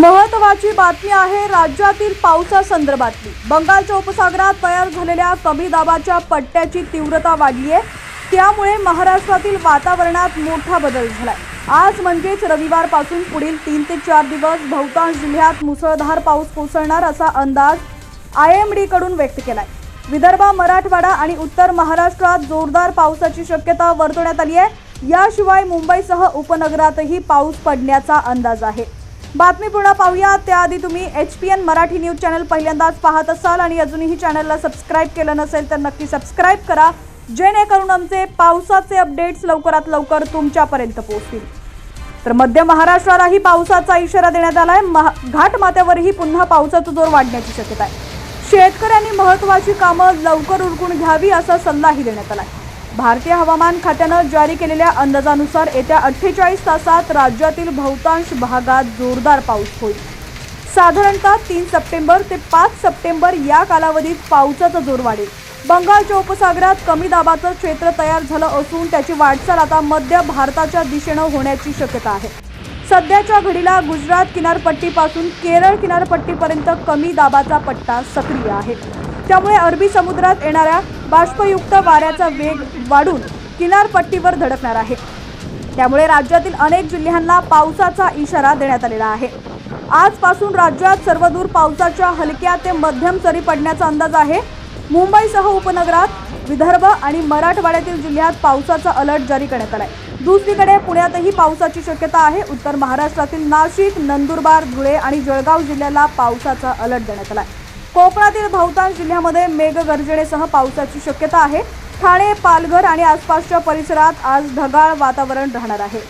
महत्वाची बातमी आहे राज्यातील पावसासंदर्भातली. बंगालच्या उपसागरात तयार झालेल्या कमी दाबाच्या पट्ट्याची तीव्रता वाढली आहे त्यामुळे महाराष्ट्रातील वातावरणात मोठा बदल झालाय. आज म्हणजेच रविवारपासून पुढील तीन ते चार दिवस बहुतांश जिल्ह्यात मुसळधार पाऊस कोसळणार असा अंदाज आय एम डीकडून व्यक्त केलाय. विदर्भ मराठवाडा आणि उत्तर महाराष्ट्रात जोरदार पावसाची शक्यता वर्तवण्यात आली आहे याशिवाय मुंबईसह उपनगरातही पाऊस पडण्याचा अंदाज आहे. बातमी पूर्ण पाहूया त्याआधी तुम्ही H P N Marathi news channel पहिल्यांदाच पाहत असाल आणि अजूनही चॅनलला सबस्क्राईब केलं नसेल तर नक्की सबस्क्राईब करा. जेणेकरून आमचे पावसाचे अपडेट्स लवकरात लवकर तुमच्यापर्यंत पोहोचतील. तर मध्य महाराष्ट्रालाही पावसाचा इशारा देण्यात आलाय. महा- घाटमाथ्यावरही पुन्हा पावसाचा जोर वाढण्याची शक्यता आहे. शेतकऱ्यांनी महत्त्वाची कामं लवकर उरकून घ्यावी असा सल्लाही देण्यात आला आहे भारतीय हवामान खात्यानं जारी केलेल्या अंदाजानुसार येत्या अठ्ठेचाळीस तासात राज्यातील बहुतांश भागात जोरदार पाऊस होईल. साधारणतः तीन सप्टेंबर ते पाच सप्टेंबर या कालावधीत पावसाचा जोर वाढेल. बंगालच्या उपसागरात कमी दाबाचं क्षेत्र तयार झालं असून त्याची वाटचाल आता मध्य भारताच्या दिशेनं होण्याची शक्यता आहे. सध्याच्या घडीला गुजरात किनारपट्टीपासून केरळ किनारपट्टीपर्यंत कमी दाबाचा पट्टा सक्रिय आहे. त्यामुळे अरबी समुद्रात येणाऱ्या बाष्पयुक्त वाऱ्याचा वेग वाढून किनारपट्टीवर धडकणार आहे. त्यामुळे राज्यातील अनेक जिल्ह्यांना पावसाचा इशारा देण्यात आलेला आहे. आजपासून राज्यात सर्वदूर पावसाच्या हलक्या ते मध्यम सरी पडण्याचा अंदाज आहे. मुंबईसह उपनगरात विदर्भ आणि मराठवाड्यातील जिल्ह्यात पावसाचा अलर्ट जारी करण्यात आला आहे दुसरीकडे पुण्यातही पावसाची शक्यता आहे. उत्तर महाराष्ट्रातील नाशिक नंदुरबार धुळे आणि जळगाव जिल्ह्याला पावसाचा अलर्ट देण्यात आला आहे कोकणातील बहुतांश जिल्ह्यामध्ये मेघगर्जनेसह पावसाची शक्यता आहे. ठाणे पालघर आणि आसपासच्या परिसरात आज ढगाळ वातावरण राहणार आहे.